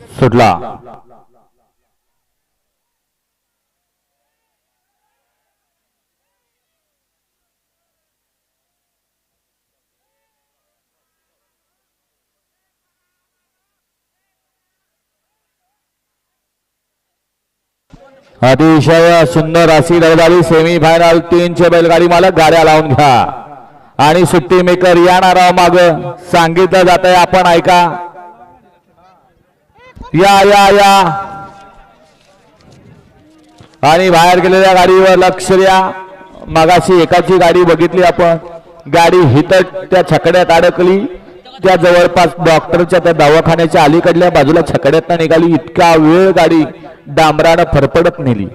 सुटला. अतिशय सुंदर अशी लढाई सेमी फायनल तीनचे बैलगाडी मालक गाड्या लावून घ्या. आणि सुट्टी मेकर या राव माग. सांगितलं जात आहे आपण ऐका. या या या. आणि बाहेर गेलेल्या गाडीवर लक्ष द्या. मागाशी एकाची गाडी बघितली आपण. गाडी हित त्या छकड्यात अडकली. त्या जवळपास डॉक्टरच्या त्या दवाखान्याच्या अलीकडल्या बाजूला छकड्यात निघाली. इतका वेळ गाडी डांबरानं फरफडत नेली.